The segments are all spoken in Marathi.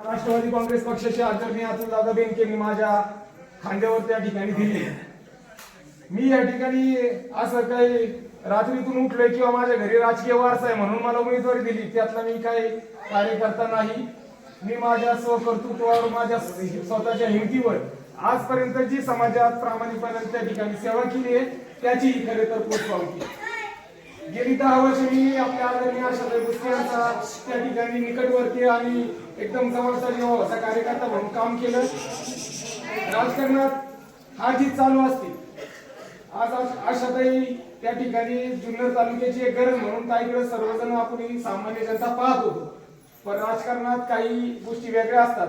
राष्ट्रवादी काँग्रेस पक्षाचे आदरणीय अतुल दादा माझ्या खांद्यावर त्या ठिकाणी दिली. मी या ठिकाणी असं काही रात्रीतून उठलोय किंवा माझ्या घरी राजकीय वारसा आहे म्हणून मला उमेदवारी दिली. त्यातला मी काही कार्यकर्ता नाही. मी माझ्या स्वकर्तृत्वावर माझ्या स्वतःच्या हिमतीवर आजपर्यंत जी समाजात प्रामाणिकपणे त्या ठिकाणी सेवा केली आहे त्याची खरे तर पोचपावती गेली दहा वर्ष मी आपल्या आदरणीय आशाताई भुसके यांचा त्या ठिकाणी निकटवर्ती आणि एकदम जवळचा हो असा कार्यकर्ता म्हणून काम केलं. राजकारणात हा जी चालू असते आज आश- आशाताई त्या ठिकाणी जुन्नर तालुक्याची एक गरज म्हणून ताईकडे सर्वजण आपण सामान्य जनता पाहत होतो. पण राजकारणात काही गोष्टी वेगळ्या असतात.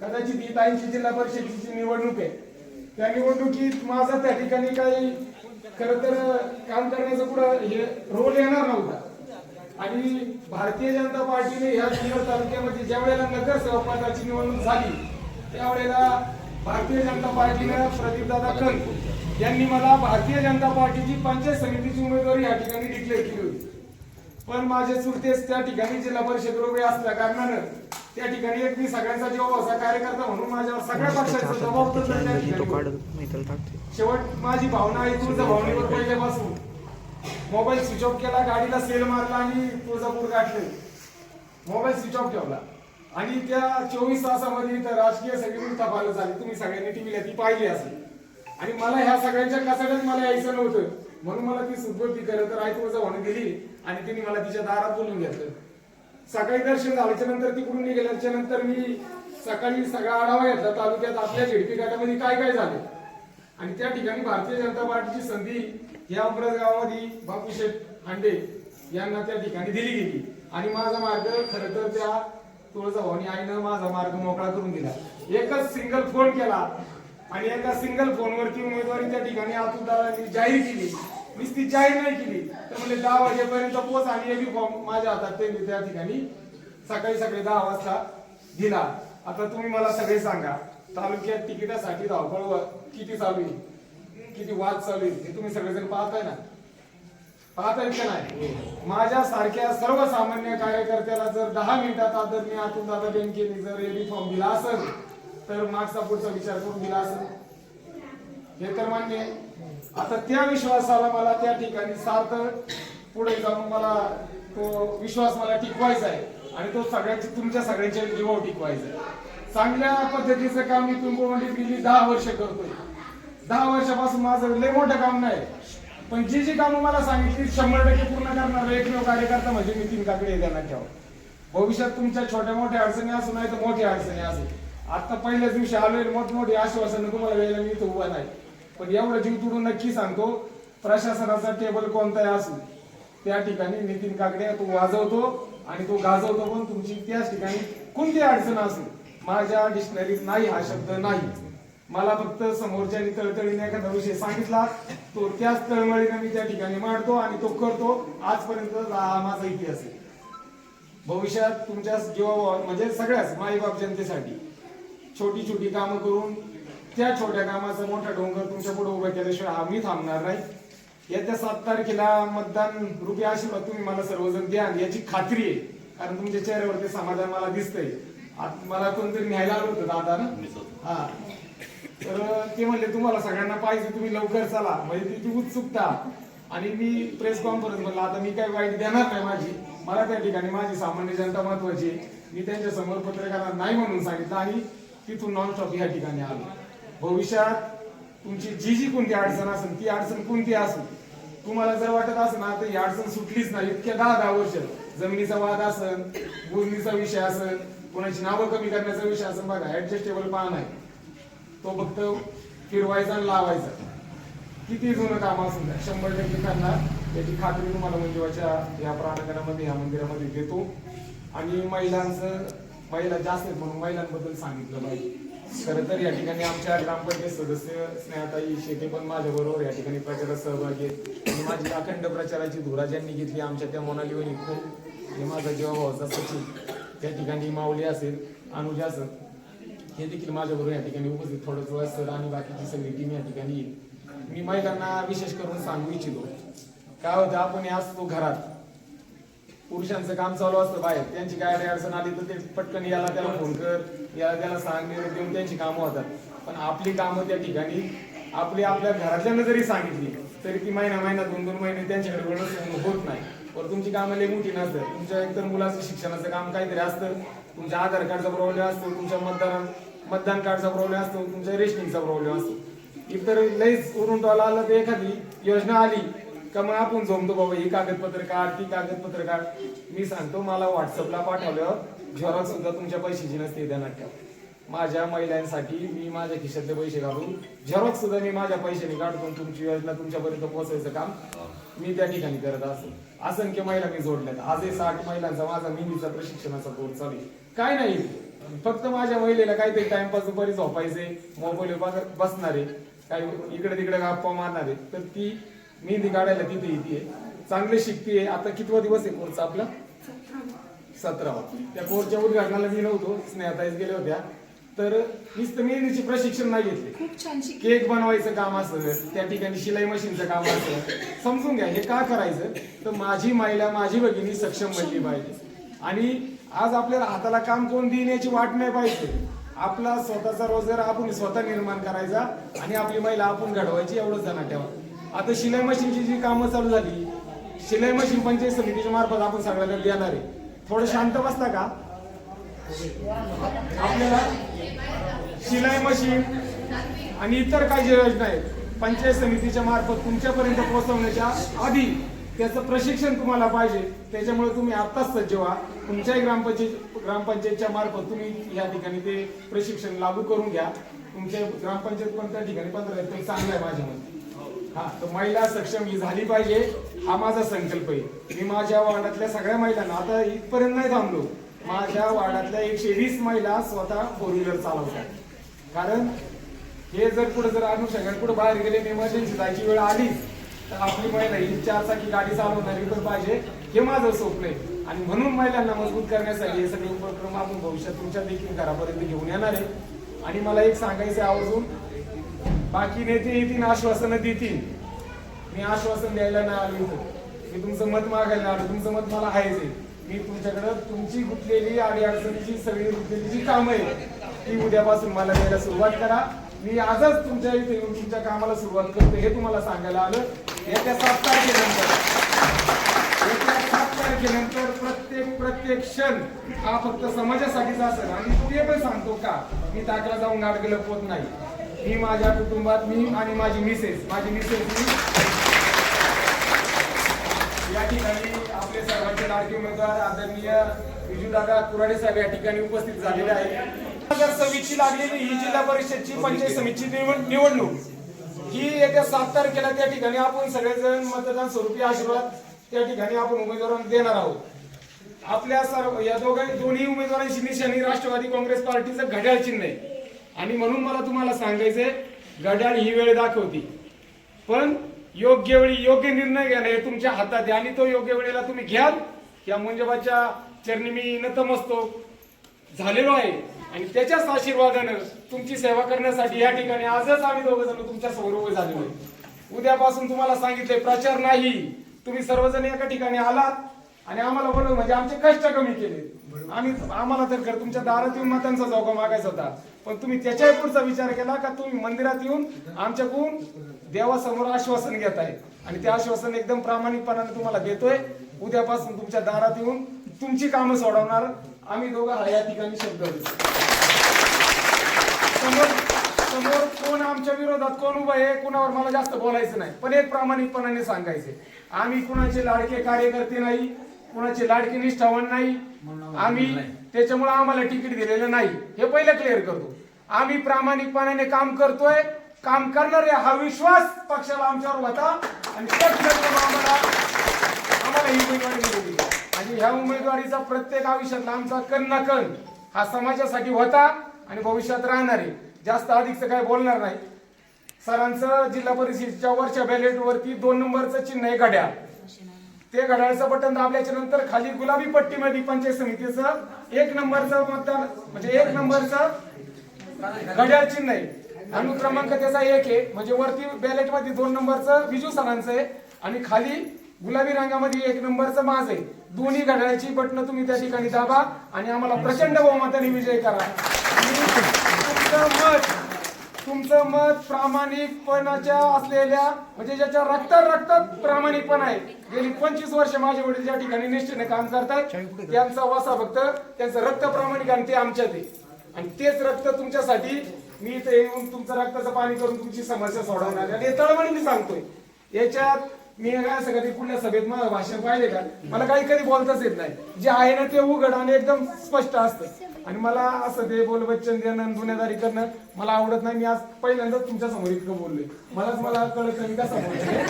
कदाचित ही ताईंची जिल्हा परिषदेची निवडणूक आहे. त्या निवडणुकीत माझा त्या ठिकाणी काही खर तर काम करण्याचा पुढं हे रोल येणार नव्हता. आणि भारतीय जनता पार्टीने ह्या जुन्नर तालुक्यामध्ये ज्या वेळेला नगरसेवक पदाची निवडणूक झाली त्यावेळेला भारतीय जनता पार्टीनं प्रदीपदादा कंक यांनी मला भारतीय जनता पार्टीची पंचायत समितीची उमेदवारी या ठिकाणी डिक्लेअर केली होती. पण माझे चुरतेच त्या ठिकाणी जिल्हा परिषद उभे असल्या कारणानं त्या ठिकाणी एक मी सगळ्यांचा जेव्हा असा कार्यकर्ता म्हणून माझ्यावर सगळ्या पक्षाचा जबाबदार शेवट माझी भावना आहे तुळजा भावनेवर पहिल्यापासून. मोबाईल स्विच ऑफ केला गाडीला सेल मारला आणि तुळजापूर गाठले. मोबाईल स्विच ऑफ ठेवला. आणि त्या चोवीस तासामध्ये इथं राजकीय सगळी तपाल झाली. तुम्ही सगळ्यांनी टीव्हीला ती पाहिली असेल. आणि मला ह्या सगळ्यांच्या कसाड्यात मला यायचं नव्हतं. म्हणून मला ती सुदबुद्धी करत तर आई तुळजा म्हणून दिली आणि तिने मला तिच्या दारात बोलून घेतलं. सकाळी दर्शन झाल्याच्यानंतर तिकडून निघाल्याच्या नंतर मी सकाळी सगळा आढावा घेतला. तालुक्यात आपल्या झेडपी गटामध्ये काय काय झाले? आणि त्या ठिकाणी भारतीय जनता पार्टीची संधी या अमरज गावामध्ये बापूशेठ हांडे यांना त्या ठिकाणी दिली गेली. आणि माझा मार्ग खरं तर त्या तुळजाभवानी आईनं माझा मार्ग मोकळा करून दिला. एकच सिंगल फोन केला आणि एका सिंगल फोनवरती उमेदवारी त्या ठिकाणी अतुलदारांनी जाहीर केली. नुसती जाहीर नाही केली. तर म्हणजे दहा वाजेपर्यंत पोच आणि एबी फॉर्म माझ्या हातात. त्यांनी त्या ठिकाणी सकाळी सकाळी दहा वाजता दिला. आता तुम्ही मला सगळे सांगा तालुक्यात तिकिटासाठी धावपळ किती चालू आहे? किती वाद चालू आहे? हे तुम्ही सगळेजण पाहताय ना? पाहताय का नाही? माझ्या सारख्या सर्वसामान्य कार्यकर्त्याला जर दहा मिनिटात आदरणीय अतुल दादा बँकेने जर एबी फॉर्म दिला असेल तर मागचा पुढचा विचार करून दिला असेल. हे तर मान्य आहे. आता त्या विश्वासाला मला त्या ठिकाणी सार्थ पुढे जाऊन मला तो विश्वास मला टिकवायचा आहे. आणि तो सगळ्यांची तुमच्या सगळ्यांच्या जीवावर टिकवायचा आहे. चांगल्या पद्धतीचं काम मी पिंपळवंडीत गेली दहा वर्ष करतोय. दहा वर्षापासून माझं लय मोठं काम नाही. पण जी जी कामं मला सांगितली शंभर टक्के पूर्ण करणार एकमेव कार्यकर्ता म्हणजे नितीन काकडे त्यांना ठेवा. भविष्यात तुमच्या छोट्या मोठ्या अडचणी असू नाही तर मोठ्या अडचणी असू. आता पहिल्याच दिवशी आलोय मोठमोठी आश्वासन तुम्हाला वेळेला मी तो उभा नाही. पण एवढं जीव तुडून नक्की सांगतो प्रशासनाचा टेबल कोणताही असू त्या ठिकाणी नितीन काकडे तो वाजवतो आणि तो गाजवतो पण तुमची त्याच ठिकाणी कोणती अडचण असू माझ्या डिक्शनरीत नाही हा शब्द नाही. मला फक्त समोरच्यानी तळतळीने एखादा विषय सांगितला तो त्याच तळमळीने मी त्या ठिकाणी मांडतो आणि तो करतो. आजपर्यंत हा माझा इतिहास आहे. भविष्यात तुमच्या जीवा म्हणजे सगळ्याच माईबाप जनतेसाठी छोटी छोटी कामं करून त्या छोट्या कामाचा मोठा डोंगर तुमच्यापुढे उभा केल्याशिवाय आम्ही थांबणार नाही. येत्या सात तारखेला मतदान रुपये आशीर्वाद तुम्ही मला सर्वजण द्या याची खात्री आहे. कारण तुमच्या चेहऱ्यावरती समाधान मला दिसतंय. आत- मला कोणतरी न्यायला आलं होतं दादा ना हा. तर ते म्हणले तुम्हाला सगळ्यांना पाहिजे तुम्ही लवकर चला. म्हणजे तिची उत्सुकता. आणि मी प्रेस कॉन्फरन्स म्हणलं आता मी काही वाईट देणार नाही माझी. मला त्या ठिकाणी माझी सामान्य जनता महत्वाची आहे. मी त्यांच्यासमोर पत्रकारांना नाही म्हणून सांगितलं आणि तिथून नॉन स्टॉप या ठिकाणी आलो. भविष्यात तुमची जी जी कोणती अडचण असेल ती अडचण कोणती असेल तुम्हाला जर वाटत असेल ना तर ही अडचण सुटलीच नाही. इतक्या दहा दहा वर्ष जमिनीचा वाद असन बोलणीचा विषय असन कोणाची नावं कमी करण्याचा विषय असेल बघा ऍडजस्टेबल पान आहे. तो फक्त फिरवायचा आणि लावायचा. किती जुनं काम असून द्या शंभर टक्के करणार याची खात्री तुम्हाला मंजुळाच्या या प्रांगणामध्ये या मंदिरामध्ये देतो. आणि महिलांचं महिला जास्त आहेत म्हणून महिलांबद्दल सांगितलं पाहिजे. खरं तर या ठिकाणी आमच्या ग्रामपंचायत सदस्य स्नेहाताई शेटे पण माझ्या बरोबर या ठिकाणी प्रचारात सहभागी आहेत. आणि माझी अखंड प्रचाराची धुरा ज्यांनी घेतली आमच्या त्या मोनाली वहिनी खूप हे माझा जेव्हा भाऊचा सचिव त्या ठिकाणी माऊली असेल अनुजा असेल हे देखील माझ्याबरोबर या ठिकाणी उपस्थित. थोडं वेळ सर आणि बाकीची सगळी टीम या ठिकाणी येईल. मी महिलांना विशेष करून सांगू इच्छितो. काय होतं आपण हे असतो घरात. पुरुषांचं काम चालू असतं बाहेर. त्यांची काय अडचण आली तर ते पटकन याला त्याला फोन कर याला त्याला सांग देऊन त्यांची कामं होतात. पण आपली कामं त्या ठिकाणी आपली आपल्या घरातल्यानं जरी सांगितली तरी ती महिना महिना दोन दोन महिने त्यांच्याकडे होत नाही. पण तुमची कामं लई मोठी नसतं तुमच्या एकतर मुलाचं शिक्षणाचं काम काहीतरी असतं तुमच्या आधार कार्डचा प्रॉब्लेम असतो तुमच्या मतदान मतदान कार्डचा प्रॉब्लेम असतो तुमच्या रेशनिंगचा प्रॉब्लेम असतो. इतर लईच उरून टोला आला तर एखादी योजना आली का मग आपण जमतो बाबा ही कागदपत्र काढ ती कागदपत्र काढ. मी सांगतो मला व्हॉट्सअपला पाठवलं. झेरॉक्स सुद्धा तुमच्या पैशाची नसते त्या ठेवा माझ्या महिलांसाठी मी माझ्या खिशातले पैसे घालून झेरॉक्स सुद्धा मी माझ्या पैशाने काढतो तुमची योजना तुमच्यापर्यंत पोहोचायचं काम मी त्या ठिकाणी करत असतो असंख्य महिला मी जोडल्यात. आजही साठ महिलांचा माझा मेहंदीचा प्रशिक्षणाचा कोर्स चालू आहे. काय नाही फक्त माझ्या महिलेला काहीतरी टाइमपास दुपारी झोपायचे मोबाईल बसणारे. काही इकडे तिकडे गप्पा मारणारे. तर ती मेहंदी काढायला तिथे येते. चांगले शिकते. आता कितवा दिवस आहे कोर्स आपला? सतरावा. त्या कोर्सच्या उद्घाटनाला मी नव्हतो. स्नेहताईच गेल्या होत्या. तर नुसतं मेहंदीचे प्रशिक्षण नाही घेतले. केक बनवायचं काम असतं. त्या ठिकाणी शिलाई मशीनचं काम असतं. समजून घ्या हे का करायचं? तर माझी महिला माझी भगिनी सक्षम बनली पाहिजे. आणि आज आपल्याला हाताला काम कोण देईन याची वाट नाही पाहिजे. आपला स्वतःचा रोजगार आपण स्वतः निर्माण करायचा आणि आपली महिला आपण घडवायची एवढंच जाणं ठेवा. आता शिलाई मशीनची जी कामं चालू झाली शिलाई मशीन पंचायत समितीच्या मार्फत आपण सगळ्याला देणार आहे. थोडं शांत बसता का? आपल्याला शिलाई मशीन आणि इतर काही ज्या योजना आहेत पंचायत समितीच्या मार्फत तुमच्यापर्यंत पोहोचवण्याच्या आधी त्याचं प्रशिक्षण तुम्हाला पाहिजे. त्याच्यामुळे तुम्ही आत्ताच सज्ज व्हा. तुमच्याही ग्रामपंचायत ग्रामपंचायतच्या मार्फत तुम्ही या ठिकाणी ते प्रशिक्षण लागू करून घ्या. तुमच्या ग्रामपंचायत पण त्या ठिकाणी पंधरा चांगलं आहे माझ्या मते. हा तर महिला सक्षम ही झाली पाहिजे. हा माझा संकल्प आहे. मी माझ्या वार्डातल्या सगळ्या महिलांना आता इथपर्यंत नाही थांबलो. माझ्या वार्डातल्या एकशे वीस महिला स्वतः फोर व्हीलर चालवतात. कारण हे जर पुढे जर अनुषंगाने पुढे बाहेर गेले इमर्जन्सी जायची वेळ आली तर आपली महिला ही चार चाकी गाडी चालवणारी पण पाहिजे. हे माझं स्वप्न आहे. आणि म्हणून महिलांना मजबूत करण्यासाठी हे सगळे उपक्रम आपण भविष्यात तुमच्या देखील घरापर्यंत घेऊन येणार आहे. आणि मला एक सांगायचं आहे आवर्जून बाकी नेते येतील आश्वासनं देतील. मी आश्वासन द्यायला नाही आलो इथं. मी तुमचं मत मागायला आलो. तुमचं मत मला आहेच आहे. मी तुमच्याकडं तुमची गुंतलेली अडी अडचणीची सगळी गुंतलेली जी कामं आहे ती उद्यापासून मला द्यायला सुरुवात करा. मी आजच तुमच्या इथे येऊन तुमच्या कामाला सुरुवात करतो हे तुम्हाला सांगायला आलं. येत्या सात तारखेनंतर. येत्या सात तारखेनंतर प्रत्येक प्रत्येक क्षण हा फक्त समाजासाठीच असेल. आणि ते पण सांगतो का? मी ताकला जाऊन गाडगे लपवत नाही. मी माझ्या कुटुंबात मी आणि माझी मिसेस माझी मिसेस मी या ठिकाणी आपले सर्वांचे लाडके उमेदवार आदरणीय विजूदादा कुराडे साहेब या ठिकाणी उपस्थित झालेले आहेत. दोन हजार सव्वीसची लागलेली ही जिल्हा परिषदची पंचायत समितीची निवड- निवडणूक. ही येत्या सात तारखेला त्या ठिकाणी आपण सगळेजण मतदान स्वरूपी आशीर्वाद त्या ठिकाणी आपण उमेदवारांना देणार आहोत. आपल्या सर्व या दोघां दोन्ही उमेदवारांशी निशाणी राष्ट्रवादी काँग्रेस पार्टीचं घड्याळ चिन्ह आहे. आणि म्हणून मला तुम्हाला सांगायचंय घड्याळ ही वेळ दाखवती. पण योग्य वेळी योग्य निर्णय घेणं हे तुमच्या हातात आहे आणि तो योग्य वेळेला तुम्ही घ्याल. या मंजबाच्या चरणी मी नतमस्तो झालेलो आहे. आणि त्याच्याच आशीर्वादानं तुमची सेवा करण्यासाठी या ठिकाणी आजच आम्ही दोघं जण तुमच्यासमोर उभे झालेलो आहे. उद्यापासून तुम्हाला सांगितलंय प्रचार नाही. तुम्ही सर्वजण एका ठिकाणी आलात. आणि आम्हाला बोलवलं म्हणजे आमचे कष्ट कमी केले. आम्ही आम्हाला तर कर तुमच्या दारात येऊन मतांचा चौका मागायचा होता. पण तुम्ही त्याच्याही पुढचा विचार केला का तुम्ही मंदिरात येऊन आमच्याकडून देवासमोर आश्वासन घेताय. आणि ते आश्वासन एकदम प्रामाणिकपणाने तुम्हाला देतोय. उद्यापासून तुमच्या दारात येऊन तुमची कामं सोडवणार आम्ही दोघं. हा या ठिकाणी शब्द समोर समोर कोण आमच्या विरोधात कोण उभं आहे कुणावर मला जास्त बोलायचं नाही. पण एक प्रामाणिकपणाने सांगायचे आम्ही कुणाचे लाडके कार्यकर्ते नाही कुणाचे लाडके निष्ठावान नाही. आम्ही त्याच्यामुळे आम्हाला तिकीट दिलेलं नाही. हे पहिलं क्लिअर करतो. आम्ही प्रामाणिकपणाने काम करतोय. काम करणारे हा विश्वास पक्षाला आमच्यावर होता. आणि आम्हाला आम्हाला ही उमेदवारी मिळाली. आणि ह्या उमेदवारीचा प्रत्येक आयुष्यातला आमचा कण ना कण हा समाजासाठी होता आणि भविष्यात राहणार आहे. जास्त अधिकचं काय बोलणार नाही. सरांचं जिल्हा परिषदेच्या वरच्या बॅलेट वरती दोन नंबरचं चिन्ह आहे घड्याळ ते घड्याळचं बटन दाबल्याच्या नंतर खाली गुलाबी पट्टीमध्ये पंचायत समितीचं एक नंबरचं मतदान म्हणजे एक नंबरचं घड्याळ चिन्ह आहे. अनुक्रमांक त्याचा एक आहे. म्हणजे वरती बॅलेटमध्ये दोन नंबरचं विजू सरांचं आहे. आणि खाली गुलाबी रंगामध्ये एक नंबरचं माझ आहे. दोन्ही घड्याळाची बटणं तुम्ही त्या ठिकाणी दाबा आणि आम्हाला प्रचंड बहुमताने विजय करा. तुमचं मत प्रामाणिकपणाच्या असलेल्या म्हणजे ज्याच्या रक्तात रक्तात प्रामाणिकपणा आहे. गेली पंचवीस वर्ष माझे वडील ज्या ठिकाणी निष्ठेने काम करतायत त्यांचा वसा फक्त त्यांचं रक्त प्रामाणिक आणि ते आमच्यात आहे. आणि तेच रक्त तुमच्यासाठी मी इथे येऊन तुमचं रक्ताचं पाणी करून तुमची समस्या सोडवणार. आणि मी सांगतोय. याच्यात मी काय असं कधी कुठल्या सभेत माझं भाषण पाहिले का? मला काही कधी बोलताच येत नाही. जे आहे ना ते उघड आणि एकदम स्पष्ट असतं. आणि मला असं ते बोल बच्चन देणं गुन्हेदारी करणं मला आवडत नाही. मी आज पहिल्यांदाच तुमच्यासमोर इतकं बोललोय. मलाच मला कळत नाही मी बोलतोय.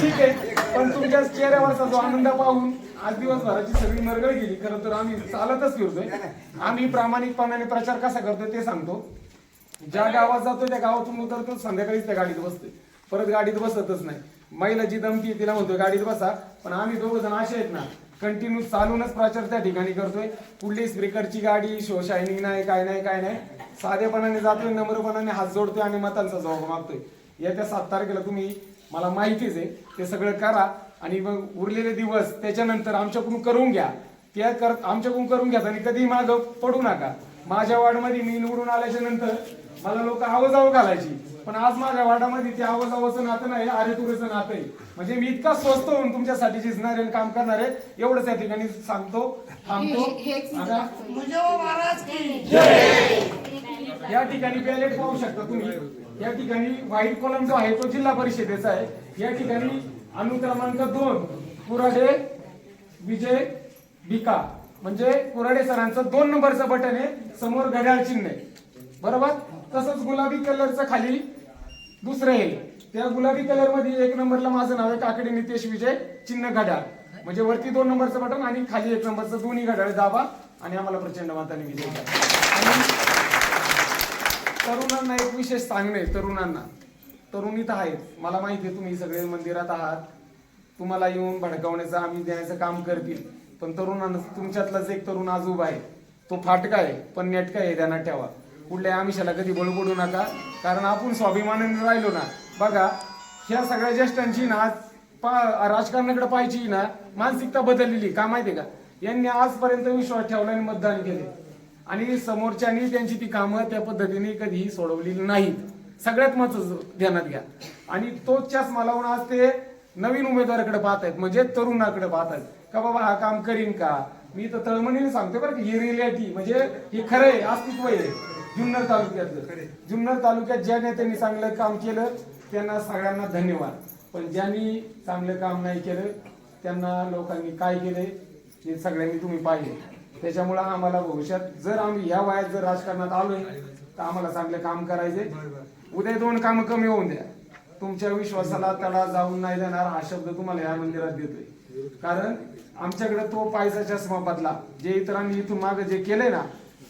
ठीक आहे. पण तुमच्या चेहऱ्यावरचा जो आनंद पाहून आज दिवसभराची सगळी मरगळ गेली. खरं तर आम्ही चालतच फिरतोय. आम्ही प्रामाणिकपणाने प्रचार कसा करतोय ते सांगतो. ज्या गावात जातो त्या गावातून उतरतो संध्याकाळीच त्या गाडीत बसतोय. परत गाडीत बसतच नाही. महिला जी दमती आहे, तिला म्हणतोय गाडीत बसा. पण आम्ही दोघ जण असे आहेत ना कंटिन्यू चालूनच प्रचार त्या ठिकाणी करतोय. कुठली स्पीकरची गाडी शो शायनिंग नाही काय नाही काय नाही. साधेपणाने जातोय नम्रपणाने हात जोडतोय आणि मतांचा जबाब मागतोय. येत्या सात तारखेला तुम्ही मला माहितीच आहे ते सगळं करा आणि मग उरलेले दिवस त्याच्यानंतर आमच्याकडून करून घ्या. त्या कर आमच्याकडून करून घ्या आणि कधी माग पडू नका. माझ्या वार्डमध्ये मी निवडून आल्याच्यानंतर मला लोक आवाजावं घालायची. पण आज माझ्या वार्डामध्ये ते आवाजावचं नातं नाही अरे तुरेचं नातं आहे. म्हणजे मी इतका स्वस्त होऊन तुमच्यासाठी झिजणार आहे काम करणार आहे एवढंच या ठिकाणी सांगतो थांबतो. हे- आता या ठिकाणी बॅलेट पाहू शकता तुम्ही. या ठिकाणी व्हाईट कॉलम जो आहे तो जिल्हा परिषदेचा आहे. या ठिकाणी अनुक्रमांक दोन कुराडे विजय बिका म्हणजे कुराडे सरांचं दोन नंबरचं बटन आहे समोर घड्याळ चिन्ह आहे. बरोबर? तसंच गुलाबी कलरचं खाली दुसरं येईल त्या गुलाबी कलरमध्ये एक नंबरला माझं नाव आहे काकडे नितेश विजय चिन्ह घड्याळ. म्हणजे वरती दोन नंबरचं बटन आणि खाली एक नंबरचं दोन्ही घड्याळ दाबा आणि आम्हाला प्रचंड मताने विजय तरुणांना एक विशेष सांगणे तरुणांना. तरुणी तर आहेत. मला माहिती आहे तुम्ही सगळे मंदिरात आहात. तुम्हाला येऊन भडकावण्याचं आम्ही देण्याचं काम करतील. पण तरुणांना तुमच्यातलाच एक तरुण आज उभा आहे. तो फाटका आहे पण नेटका आहे ध्यानात ठेवा. कुठल्या आमिषाला कधी बळबडू नका. कारण आपण स्वाभिमानाने राहिलो ना बघा ह्या सगळ्या ज्येष्ठांची ना आज पा राजकारणाकडे पाहायची ना मानसिकता बदललेली का माहितीये का? यांनी आजपर्यंत विश्वास ठेवला आणि मतदान केले. आणि समोरच्यानी त्यांची ती कामं त्या पद्धतीने कधीही सोडवलेली नाहीत. सगळ्यात महत्वाचं ध्यानात घ्या. आणि तोच चष्मा लावून आज ते नवीन उमेदवाराकडे पाहत आहेत म्हणजे तरुणाकडे पाहत आहेत का बाबा हा काम करीन का? मी तर तळमणीने सांगतो बरं की ही रियालिटी म्हणजे हे खरं आहे अस्तित्व आहे. जुन्नर तालुक्यातलं. जुन्नर तालुक्यात ज्या नेत्यांनी चांगलं काम केलं त्यांना सगळ्यांना धन्यवाद. पण ज्यांनी चांगलं काम नाही केलं त्यांना लोकांनी काय केले हे सगळ्यांनी तुम्ही पाहिले. त्याच्यामुळं आम्हाला भविष्यात जर आम्ही या वयात जर राजकारणात आलोय तर आम्हाला चांगलं काम करायचे उद्या दोन कामं कमी होऊन द्या. तुमच्या विश्वासाला तडा जाऊन नाही देणार हा शब्द तुम्हाला या मंदिरात देतोय. कारण आमच्याकडे तो पायचा चष्मा बदला जे इतरांनी इथून मागे जे केलंय ना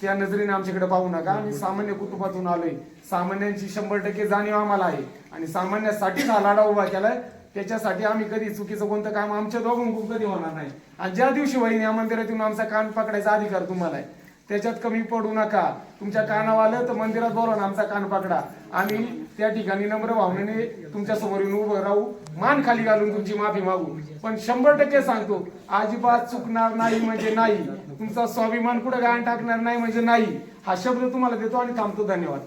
त्या नजरेने आमच्याकडे पाहू नका. आम्ही सामान्य कुटुंबातून आलोय. सामान्यांची शंभर टक्के जाणीव आम्हाला आहे. आणि सामान्यासाठीच हा लढा उभा केलाय. त्याच्यासाठी आम्ही कधी चुकीचं कोणतं काम आमच्या दोघांकडून कधी होणार नाही. आणि ज्या दिवशी वहिनी या मंदिरात येऊन आमचा कान पकडायचा अधिकार तुम्हाला आहे. त्याच्यात कमी पडू नका. तुमच्या कानावर आलं तर मंदिरात बोलवा ना आमचा कान पकडा. आम्ही त्या ठिकाणी नम्र भावनेने तुमच्यासमोर येऊन उभं राहू. मान खाली घालून तुमची माफी मागू. पण शंभर टक्के सांगतो अजिबात चुकणार नाही म्हणजे नाही. तुमचा स्वाभिमान कुठं गाण टाकणार नाही म्हणजे नाही. हा शब्द तुम्हाला देतो आणि थांबतो. धन्यवाद.